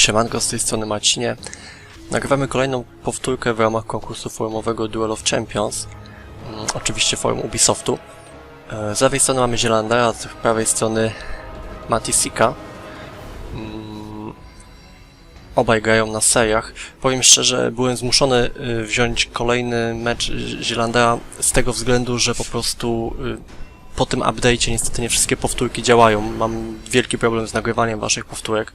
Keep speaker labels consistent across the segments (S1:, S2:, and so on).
S1: Siemanko, z tej strony Marcinie. Nagrywamy kolejną powtórkę w ramach konkursu forumowego Duel of Champions. Mm, Oczywiście forum Ubisoftu. E, Z lewej strony mamy Zielandera, a z prawej strony Matisika. Mm, Obaj grają na seriach. Powiem szczerze, byłem zmuszony y, wziąć kolejny mecz Zielandera z tego względu, że po prostu y, po tym update'cie niestety nie wszystkie powtórki działają. Mam wielki problem z nagrywaniem waszych powtórek.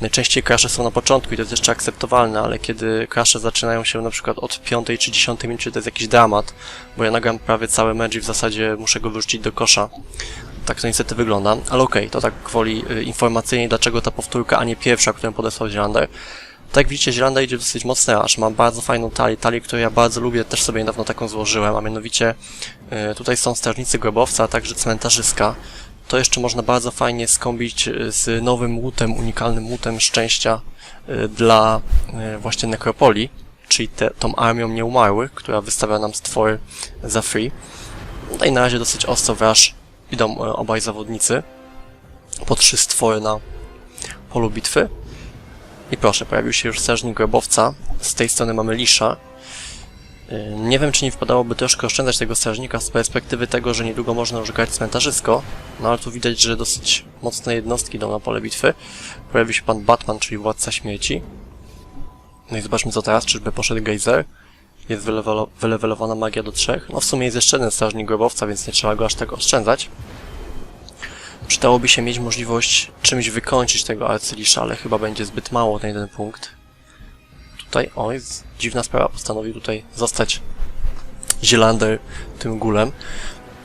S1: Najczęściej crashe są na początku i to jest jeszcze akceptowalne, ale kiedy crashe zaczynają się na przykład od 5 czy 10 minuty, to jest jakiś dramat, bo ja nagram prawie cały mecz i w zasadzie muszę go wyrzucić do kosza. Tak to niestety wygląda, ale okej, to tak gwoli y, informacyjnej, dlaczego ta powtórka, a nie pierwsza, którą podesłał Zielander. Tak widzicie, Zielanda idzie dosyć mocno aż ma bardzo fajną talię, talię, którą ja bardzo lubię, też sobie niedawno taką złożyłem, a mianowicie y, tutaj są strażnicy grobowca, a także cmentarzyska. To jeszcze można bardzo fajnie skombić y, z nowym łutem, unikalnym łutem szczęścia y, dla y, właśnie nekropolii, czyli te, tą armią nieumarłych, która wystawia nam stwory za free. I na razie dosyć ostro wraż idą e, obaj zawodnicy. Po trzy stwory na polu bitwy. I proszę, pojawił się już strażnik grobowca. Z tej strony mamy Lisza. Yy, Nie wiem, czy nie wypadałoby troszkę oszczędzać tego strażnika z perspektywy tego, że niedługo można już grać cmentarzysko. No ale tu widać, że dosyć mocne jednostki idą na pole bitwy. Pojawi się pan Batman, czyli władca śmierci. No i zobaczmy co teraz, czyżby poszedł Geyser. Jest wylewelo- wylewelowana magia do trzech. No w sumie jest jeszcze jeden strażnik grobowca, więc nie trzeba go aż tak oszczędzać. Przydałoby się mieć możliwość czymś wykończyć tego arcylisza, ale chyba będzie zbyt mało na jeden punkt. Tutaj, o, jest dziwna sprawa, postanowił tutaj zostać Zielander tym gulem.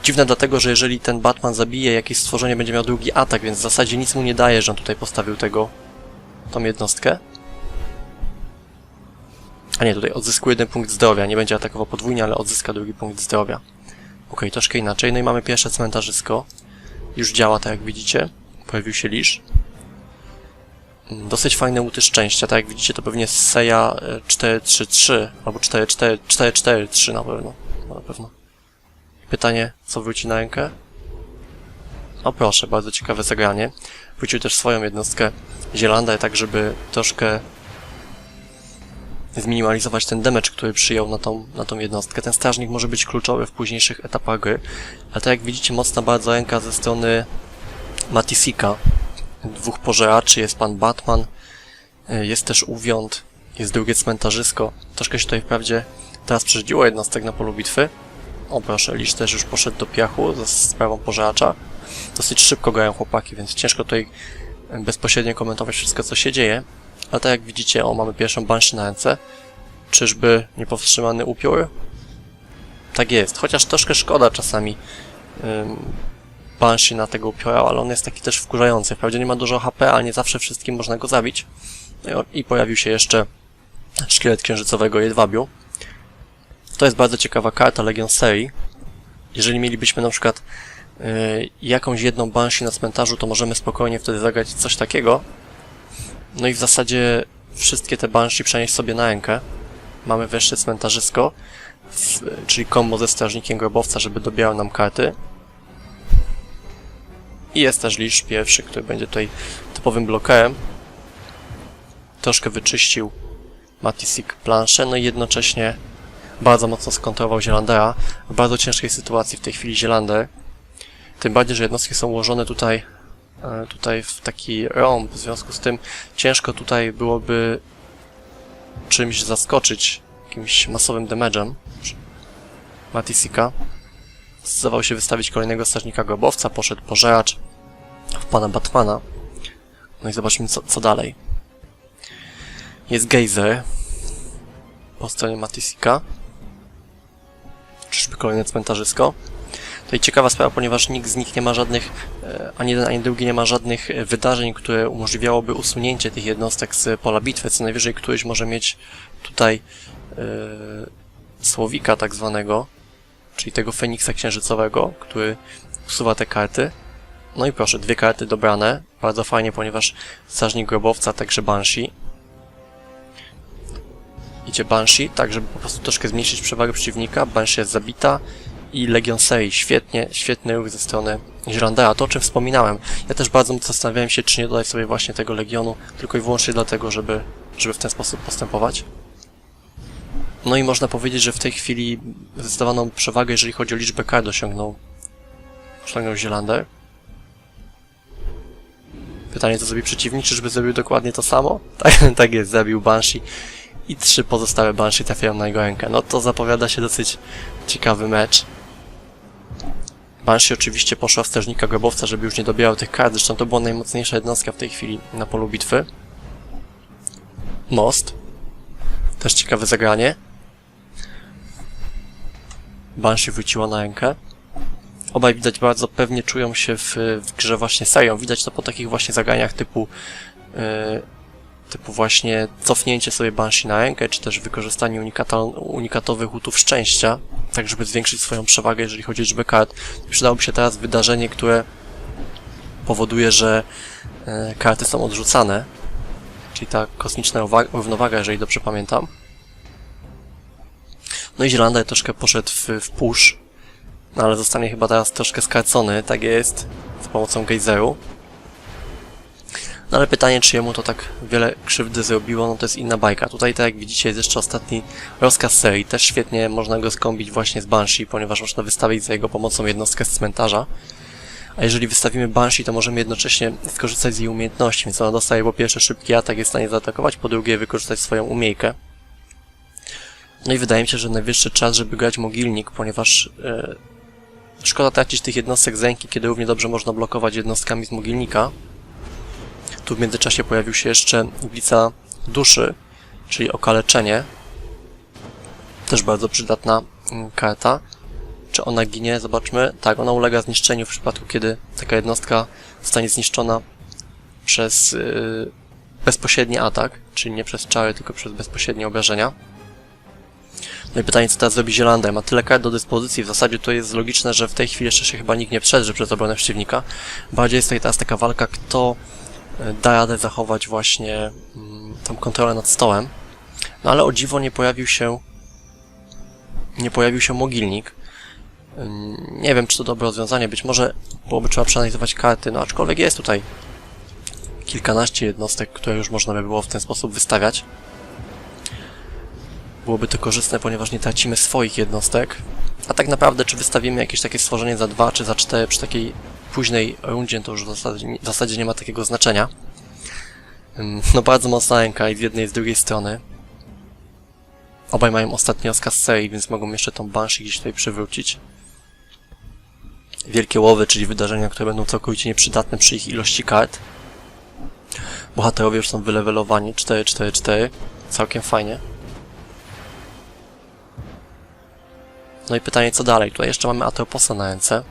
S1: Dziwne dlatego, że jeżeli ten Batman zabije jakieś stworzenie, będzie miał drugi atak, więc w zasadzie nic mu nie daje, że on tutaj postawił tego, tą jednostkę. A nie, tutaj odzyskuje jeden punkt zdrowia, nie będzie atakował podwójnie, ale odzyska drugi punkt zdrowia. Okej, troszkę inaczej. No i mamy pierwsze cmentarzysko. Już działa, tak jak widzicie. Pojawił się lisz. Dosyć fajne łuty szczęścia, tak jak widzicie to pewnie Seja e, 433 albo 4443 na pewno. No, na pewno. Pytanie, co wróci na rękę? O proszę, bardzo ciekawe zagranie. Wrócił też swoją jednostkę Zielanda, tak żeby troszkę zminimalizować ten damage, który przyjął na tą, na tą jednostkę. Ten strażnik może być kluczowy w późniejszych etapach gry, ale tak jak widzicie, mocna bardzo ręka ze strony Matisika. Dwóch pożeraczy, jest pan Batman, y, jest też Uwiąd, jest drugie cmentarzysko. Troszkę się tutaj wprawdzie teraz przerzuciło jednostek na polu bitwy. O proszę, Lisz też już poszedł do piachu za sprawą pożeracza. Dosyć szybko grają chłopaki, więc ciężko tutaj bezpośrednio komentować wszystko, co się dzieje. Ale tak jak widzicie, o, mamy pierwszą Banshee na ręce. Czyżby niepowstrzymany upiór? Tak jest, chociaż troszkę szkoda czasami ym, na tego upiora, ale on jest taki też wkurzający. Wprawdzie nie ma dużo HP, ale nie zawsze wszystkim można go zabić. No i, pojawił się jeszcze szkielet księżycowego jedwabiu. To jest bardzo ciekawa karta Legion Serii. Jeżeli mielibyśmy na przykład y, jakąś jedną Banshee na cmentarzu, to możemy spokojnie wtedy zagrać coś takiego, no i w zasadzie wszystkie te Banshee przenieść sobie na rękę. Mamy wreszcie cmentarzysko, w, czyli kombo ze strażnikiem grobowca, żeby dobierał nam karty. I jest też Lisz pierwszy, który będzie tutaj typowym blokerem. Troszkę wyczyścił Matisik planszę, no i jednocześnie bardzo mocno skontrował Zielandera. W bardzo ciężkiej sytuacji w tej chwili Zielander. Tym bardziej, że jednostki są ułożone tutaj tutaj w taki rąb, w związku z tym ciężko tutaj byłoby czymś zaskoczyć, jakimś masowym damage'em Matisika. Zdawał się wystawić kolejnego strażnika grobowca, poszedł pożeracz w pana Batmana. No i zobaczmy co, co dalej. Jest Geyser po stronie Matisika. Czyżby kolejne cmentarzysko? Tutaj ciekawa sprawa, ponieważ nikt z nich nie ma żadnych, e, ani jeden, ani drugi nie ma żadnych e, wydarzeń, które umożliwiałoby usunięcie tych jednostek z pola bitwy. Co najwyżej któryś może mieć tutaj e, słowika tak zwanego, czyli tego Feniksa Księżycowego, który usuwa te karty. No i proszę, dwie karty dobrane. Bardzo fajnie, ponieważ strażnik grobowca, także Banshee. Idzie Banshee, tak żeby po prostu troszkę zmniejszyć przewagę przeciwnika. Banshee jest zabita i Legion Sei. Świetnie, świetny ruch ze strony Zilandera. To, o czym wspominałem. Ja też bardzo zastanawiałem się, czy nie dodać sobie właśnie tego Legionu, tylko i wyłącznie dlatego, żeby, żeby w ten sposób postępować. No i można powiedzieć, że w tej chwili zdecydowaną przewagę, jeżeli chodzi o liczbę kart, osiągnął, osiągnął Zielander. Pytanie, co zrobi przeciwnik, czyżby zrobił dokładnie to samo? Tak, tak jest, zabił Banshee i trzy pozostałe Banshee trafiają na jego rękę. No to zapowiada się dosyć ciekawy mecz. Banshee oczywiście poszła w strażnika grobowca, żeby już nie dobierał tych kart, zresztą to była najmocniejsza jednostka w tej chwili na polu bitwy. Most. Też ciekawe zagranie. Banshee wróciła na rękę. Obaj widać bardzo pewnie czują się w, w grze właśnie serią. Widać to po takich właśnie zagraniach typu yy, typu właśnie cofnięcie sobie Banshee na rękę, czy też wykorzystanie unikata, unikatowych łutów szczęścia, tak żeby zwiększyć swoją przewagę, jeżeli chodzi o liczbę kart. Przydałoby się teraz wydarzenie, które powoduje, że yy, karty są odrzucane, czyli ta kosmiczna równowaga, jeżeli dobrze pamiętam. No i Zielander troszkę poszedł w, w push, no ale zostanie chyba teraz troszkę skarcony, tak jest, za pomocą gejzeru. No ale pytanie, czy jemu to tak wiele krzywdy zrobiło, no to jest inna bajka. Tutaj, tak jak widzicie, jest jeszcze ostatni rozkaz serii. Też świetnie można go skąpić właśnie z Banshee, ponieważ można wystawić za jego pomocą jednostkę z cmentarza. A jeżeli wystawimy Banshee, to możemy jednocześnie skorzystać z jej umiejętności, więc ona dostaje po pierwsze szybki atak, jest w stanie zaatakować, po drugie wykorzystać swoją umiejkę. No i wydaje mi się, że najwyższy czas, żeby grać mogilnik, ponieważ e, szkoda tracić tych jednostek z ręki, kiedy równie dobrze można blokować jednostkami z mogilnika. Tu w międzyczasie pojawił się jeszcze iglica duszy, czyli okaleczenie. Też bardzo przydatna mm, karta. Czy ona ginie? Zobaczmy. Tak, ona ulega zniszczeniu w przypadku, kiedy taka jednostka zostanie zniszczona przez yy, bezpośredni atak, czyli nie przez czary, tylko przez bezpośrednie obrażenia. No i pytanie, co teraz zrobi Zielander? Ma tyle kart do dyspozycji, w zasadzie to jest logiczne, że w tej chwili jeszcze się chyba nikt nie przedrze przez obronę przeciwnika. Bardziej jest tutaj teraz taka walka, kto da radę zachować właśnie mm, tą kontrolę nad stołem. No ale o dziwo nie pojawił się nie pojawił się mogilnik. Ym, Nie wiem, czy to dobre rozwiązanie. Być może byłoby trzeba przeanalizować karty, no aczkolwiek jest tutaj kilkanaście jednostek, które już można by było w ten sposób wystawiać. Byłoby to korzystne, ponieważ nie tracimy swoich jednostek. A tak naprawdę, czy wystawimy jakieś takie stworzenie za dwa, czy za cztery przy takiej późnej rundzie, to już w zasadzie, w zasadzie nie ma takiego znaczenia. No bardzo mocna ręka i z jednej i z drugiej strony. Obaj mają ostatni rozkaz serii, więc mogą jeszcze tą Banshee gdzieś tutaj przywrócić. Wielkie łowy, czyli wydarzenia, które będą całkowicie nieprzydatne przy ich ilości kart. Bohaterowie już są wylewelowani 4-4-4. Całkiem fajnie. No i pytanie, co dalej? Tutaj jeszcze mamy Atroposa na ręce.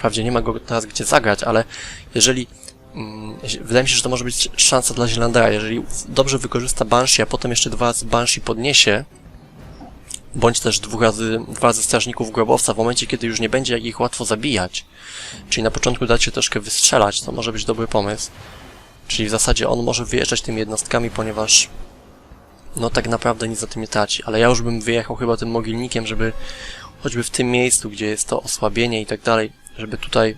S1: Wprawdzie nie ma go teraz gdzie zagrać, ale jeżeli... Mm, wydaje mi się, że to może być szansa dla Zielandera. Jeżeli dobrze wykorzysta Banshee, a potem jeszcze dwa razy Banshee podniesie, bądź też dwóch razy, dwa razy strażników grobowca, w momencie, kiedy już nie będzie jak ich łatwo zabijać, czyli na początku dać się troszkę wystrzelać, to może być dobry pomysł. Czyli w zasadzie on może wyjeżdżać tymi jednostkami, ponieważ no tak naprawdę nic za tym nie traci, ale ja już bym wyjechał chyba tym mogilnikiem, żeby choćby w tym miejscu, gdzie jest to osłabienie i tak dalej, żeby tutaj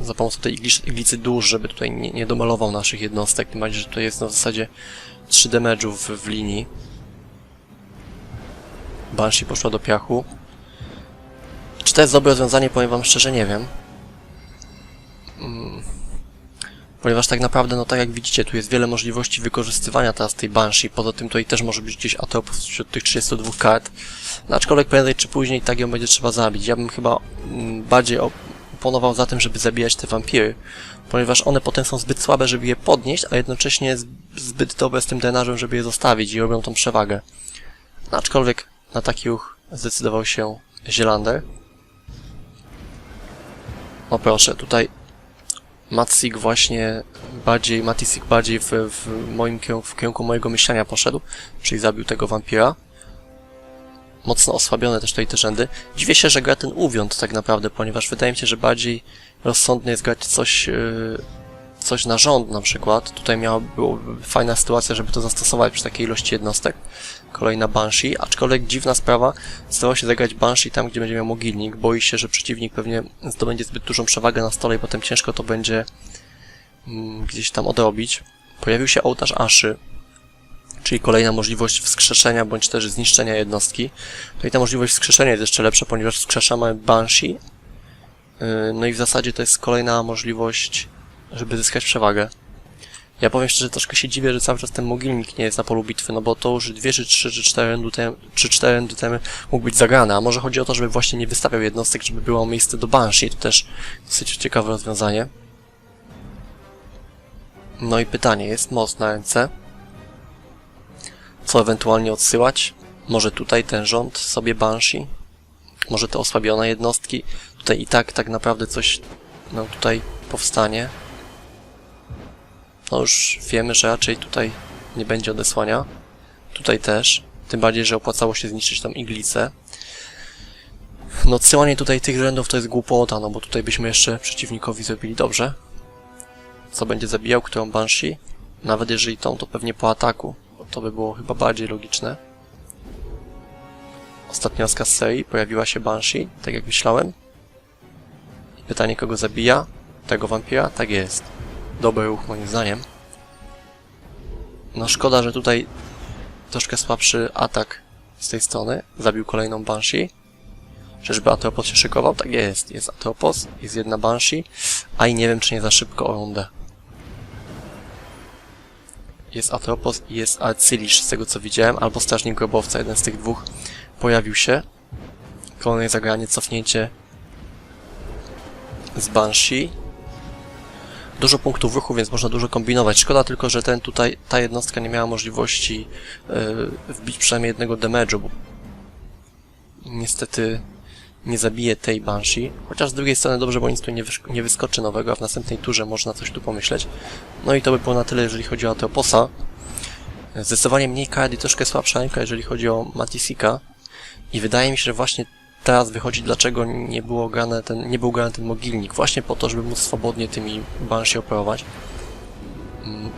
S1: za pomocą tej igli- iglicy dusz, żeby tutaj nie, nie domalował naszych jednostek, tym bardziej, że tutaj jest w zasadzie 3 damage'ów w, w linii. Banshee poszła do piachu. Czy to jest dobre rozwiązanie? Powiem wam szczerze, nie wiem. Mm. Ponieważ tak naprawdę, no tak jak widzicie, tu jest wiele możliwości wykorzystywania teraz tej Banshee. Poza tym tutaj też może być gdzieś Atropos wśród tych 32 kart. No, aczkolwiek prędzej czy później tak ją będzie trzeba zabić. Ja bym chyba mm, bardziej oponował za tym, żeby zabijać te wampiry. Ponieważ one potem są zbyt słabe, żeby je podnieść, a jednocześnie zbyt dobre z tym drenażem, żeby je zostawić i robią tą przewagę. No, aczkolwiek na taki ruch zdecydował się Zielander. O proszę, tutaj Matsik właśnie bardziej, Matisik bardziej w, w moim kierunku, w kierunku mojego myślenia poszedł, czyli zabił tego wampira. Mocno osłabione też tutaj te rzędy. Dziwię się, że gra ten uwiąd tak naprawdę, ponieważ wydaje mi się, że bardziej rozsądne jest grać coś, yy, coś na rząd na przykład. Tutaj miała fajna sytuacja, żeby to zastosować przy takiej ilości jednostek. Kolejna Banshee, aczkolwiek dziwna sprawa, zdało się zagrać Banshee tam, gdzie będzie miał mogilnik. Boi się, że przeciwnik pewnie zdobędzie zbyt dużą przewagę na stole i potem ciężko to będzie mm, gdzieś tam odrobić. Pojawił się ołtarz Aszy, czyli kolejna możliwość wskrzeszenia bądź też zniszczenia jednostki. No i ta możliwość wskrzeszenia jest jeszcze lepsza, ponieważ wskrzeszamy Banshee. Yy, No i w zasadzie to jest kolejna możliwość, żeby zyskać przewagę. Ja powiem szczerze, troszkę się dziwię, że cały czas ten mogilnik nie jest na polu bitwy, no bo to już dwie, czy trzy, czy cztery rundy temu, czy cztery rundy temu mógł być zagrane, a może chodzi o to, żeby właśnie nie wystawiał jednostek, żeby było miejsce do Banshee, to też dosyć ciekawe rozwiązanie. No i pytanie, jest most na ręce. Co ewentualnie odsyłać? Może tutaj ten rząd sobie Banshee? Może te osłabione jednostki? Tutaj i tak tak naprawdę coś nam tutaj powstanie. No już wiemy, że raczej tutaj nie będzie odesłania. Tutaj też. Tym bardziej, że opłacało się zniszczyć tą iglicę. No odsyłanie tutaj tych rzędów to jest głupota, no bo tutaj byśmy jeszcze przeciwnikowi zrobili dobrze. Co będzie zabijał, którą Banshee? Nawet jeżeli tą, to pewnie po ataku. To by było chyba bardziej logiczne. Ostatnia z serii pojawiła się Banshee, tak jak myślałem. Pytanie, kogo zabija? Tego wampira? Tak jest. Dobry ruch moim zdaniem. No szkoda, że tutaj troszkę słabszy atak z tej strony. Zabił kolejną Banshee. Czyżby Atropos się szykował? Tak jest. Jest Atropos, jest jedna Banshee. A i nie wiem, czy nie za szybko o rundę. Jest Atropos i jest Arcylisz, z tego co widziałem, albo Strażnik Grobowca, jeden z tych dwóch pojawił się. Kolejne zagranie, cofnięcie z Banshee. Dużo punktów ruchu, więc można dużo kombinować. Szkoda tylko, że ten tutaj, ta jednostka nie miała możliwości yy, wbić przynajmniej jednego damage'u, bo niestety nie zabije tej Banshee. Chociaż z drugiej strony dobrze, bo nic tu nie, wysz- nie wyskoczy nowego, a w następnej turze można coś tu pomyśleć. No i to by było na tyle, jeżeli chodzi o Atroposa. Zdecydowanie mniej kart i troszkę słabsza jeżeli chodzi o Matisika. I wydaje mi się, że właśnie teraz wychodzi, dlaczego nie było grane ten, nie był grany ten mogilnik. Właśnie po to, żeby móc swobodnie tymi Banshee operować. Mm,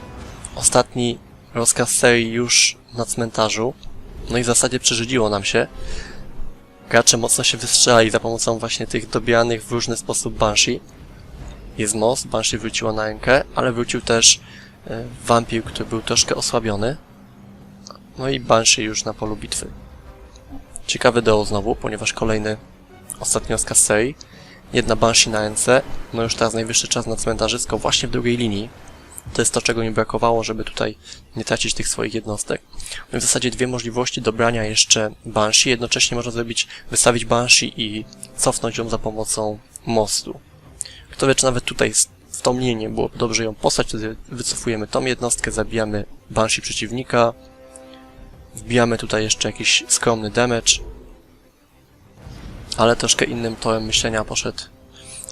S1: Ostatni rozkaz serii już na cmentarzu. No i w zasadzie przerzudziło nam się. Gracze mocno się wystrzelali za pomocą właśnie tych dobijanych w różny sposób Banshee. Jest most, Banshee wróciło na rękę, ale wrócił też e, wampir, który był troszkę osłabiony. No i Banshee już na polu bitwy. Ciekawy deo znowu, ponieważ kolejny ostatnio z. Jedna Banshee na ręce. No już teraz najwyższy czas na cmentarzysko właśnie w drugiej linii. To jest to, czego mi brakowało, żeby tutaj nie tracić tych swoich jednostek. No w zasadzie dwie możliwości dobrania jeszcze Banshee. Jednocześnie można zrobić, wystawić Banshee i cofnąć ją za pomocą mostu. Kto wie, czy nawet tutaj w tą linię byłoby dobrze ją posłać, wtedy wycofujemy tą jednostkę, zabijamy Banshee przeciwnika, wbijamy tutaj jeszcze jakiś skromny damage, ale troszkę innym torem myślenia poszedł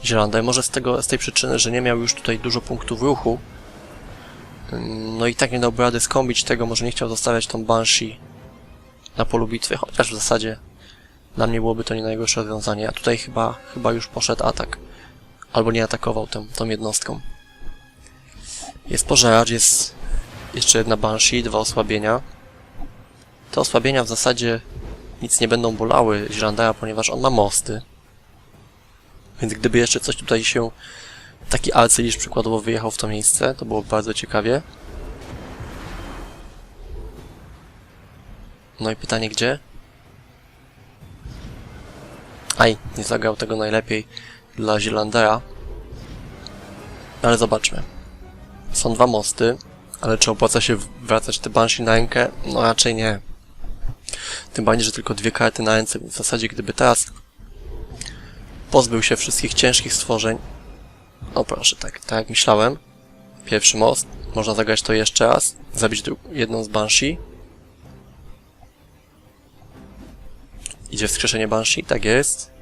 S1: Zielander. Może z, tego, z tej przyczyny, że nie miał już tutaj dużo punktów ruchu, Ym, no i tak nie dałby rady skombić tego, może nie chciał zostawiać tą Banshee na polu bitwy, chociaż w zasadzie dla mnie byłoby to nie najgorsze rozwiązanie, a tutaj chyba, chyba już poszedł atak. Albo nie atakował tą, tą jednostką. Jest pożeracz, jest jeszcze jedna Banshee, dwa osłabienia. Te osłabienia w zasadzie nic nie będą bolały Zilandera, ponieważ on ma mosty. Więc gdyby jeszcze coś tutaj się... Taki arcylisz przykładowo wyjechał w to miejsce, to było bardzo ciekawie. No i pytanie gdzie? Aj, nie zagrał tego najlepiej dla Zielandera. Ale zobaczmy. Są dwa mosty, ale czy opłaca się wracać te Banshee na rękę? No raczej nie. Tym bardziej, że tylko dwie karty na ręce, w zasadzie gdyby teraz pozbył się wszystkich ciężkich stworzeń, o proszę, tak, tak jak myślałem, pierwszy most, można zagrać to jeszcze raz, zabić jedną z Banshee. Idzie wskrzeszenie Banshee, tak jest.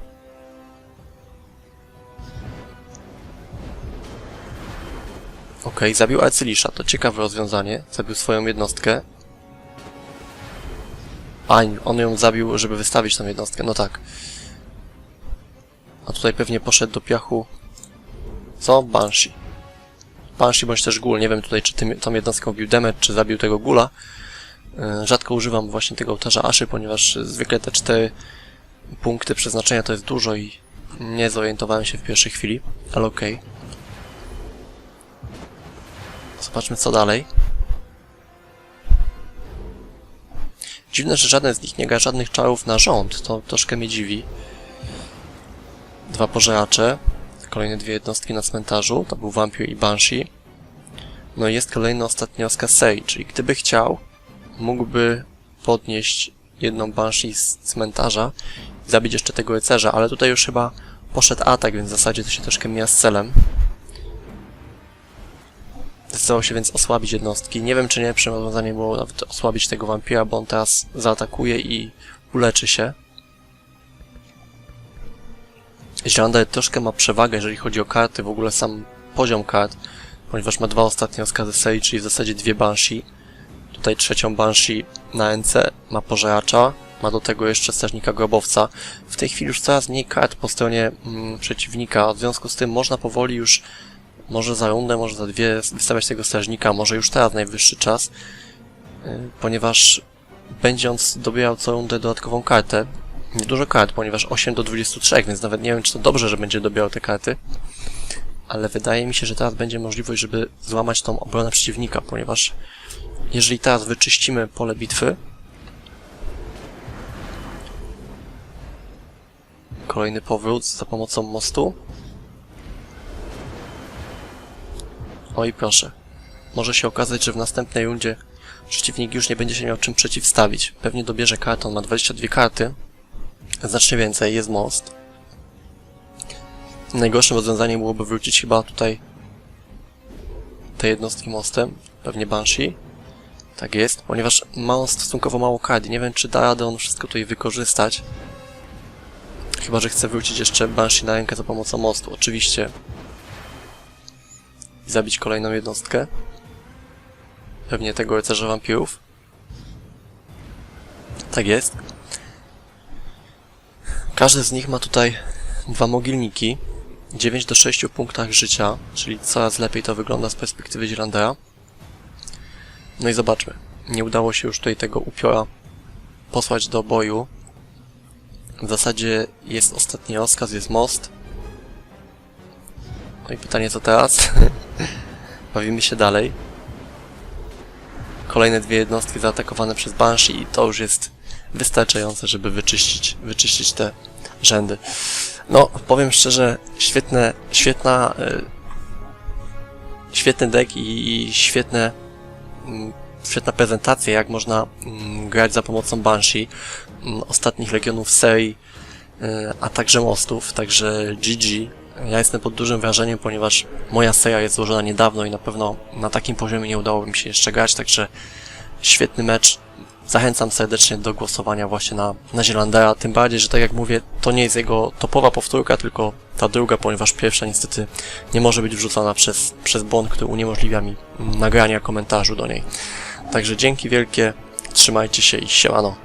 S1: Okej, zabił Arcylisza, to ciekawe rozwiązanie. Zabił swoją jednostkę. A, on ją zabił, żeby wystawić tą jednostkę, no tak. A tutaj pewnie poszedł do piachu... Co? Banshee. Banshee bądź też Ghoul, nie wiem tutaj czy tym, tą jednostką bił damage, czy zabił tego Gula. E, Rzadko używam właśnie tego ołtarza Aszy, ponieważ zwykle te cztery punkty przeznaczenia to jest dużo i nie zorientowałem się w pierwszej chwili, ale okej. Zobaczmy co dalej. Dziwne, że żaden z nich nie gra żadnych czarów na rząd, to troszkę mnie dziwi. Dwa pożeracze, kolejne dwie jednostki na cmentarzu, to był Vampir i Banshee. No i jest kolejny ostatni Oscar Sei, czyli gdyby chciał, mógłby podnieść jedną Banshee z cmentarza i zabić jeszcze tego rycerza, ale tutaj już chyba poszedł atak, więc w zasadzie to się troszkę mija z celem. Zdecydował się więc osłabić jednostki. Nie wiem, czy nie lepszym rozwiązaniem było nawet osłabić tego wampira, bo on teraz zaatakuje i uleczy się. Zielander troszkę ma przewagę, jeżeli chodzi o karty, w ogóle sam poziom kart, ponieważ ma dwa ostatnie rozkazy serii, czyli w zasadzie dwie Banshee. Tutaj trzecią Banshee na NC ma pożeracza, ma do tego jeszcze strażnika grobowca. W tej chwili już coraz mniej kart po stronie mm, przeciwnika, w związku z tym można powoli już może za rundę, może za dwie wystawiać tego strażnika, może już teraz najwyższy czas, yy, ponieważ będzie on dobierał co rundę dodatkową kartę. Niedużo kart, ponieważ 8 do 23, więc nawet nie wiem, czy to dobrze, że będzie dobierał te karty. Ale wydaje mi się, że teraz będzie możliwość, żeby złamać tą obronę przeciwnika, ponieważ jeżeli teraz wyczyścimy pole bitwy, kolejny powrót za pomocą mostu, O i proszę. Może się okazać, że w następnej rundzie przeciwnik już nie będzie się miał czym przeciwstawić. Pewnie dobierze kartę, on ma 22 karty. Znacznie więcej, jest most. Najgorszym rozwiązaniem byłoby wrócić chyba tutaj te jednostki mostem. Pewnie Banshee. Tak jest, ponieważ ma on stosunkowo mało kart nie wiem, czy da radę on wszystko tutaj wykorzystać. Chyba, że chce wrócić jeszcze Banshee na rękę za pomocą mostu. Oczywiście i zabić kolejną jednostkę. Pewnie tego rycerza wampirów. Tak jest. Każdy z nich ma tutaj dwa mogilniki. 9 do 6 punktach życia, czyli coraz lepiej to wygląda z perspektywy Zielandera. No i zobaczmy. Nie udało się już tutaj tego upiora posłać do boju. W zasadzie jest ostatni rozkaz, jest most. No i pytanie co teraz? Bawimy się dalej. Kolejne dwie jednostki zaatakowane przez Banshee i to już jest wystarczające, żeby wyczyścić, wyczyścić te rzędy. No, powiem szczerze, świetne, świetna, y, świetny deck i, i świetne, mm, świetna prezentacja, jak można mm, grać za pomocą Banshee, mm, ostatnich legionów serii, y, a także mostów, także GG. Ja jestem pod dużym wrażeniem, ponieważ moja seria jest złożona niedawno i na pewno na takim poziomie nie udało mi się jeszcze grać, także świetny mecz. Zachęcam serdecznie do głosowania właśnie na, na Zielandera, tym bardziej, że tak jak mówię, to nie jest jego topowa powtórka, tylko ta druga, ponieważ pierwsza niestety nie może być wrzucona przez, przez błąd, który uniemożliwia mi nagrania komentarzu do niej. Także dzięki wielkie, trzymajcie się i siemano.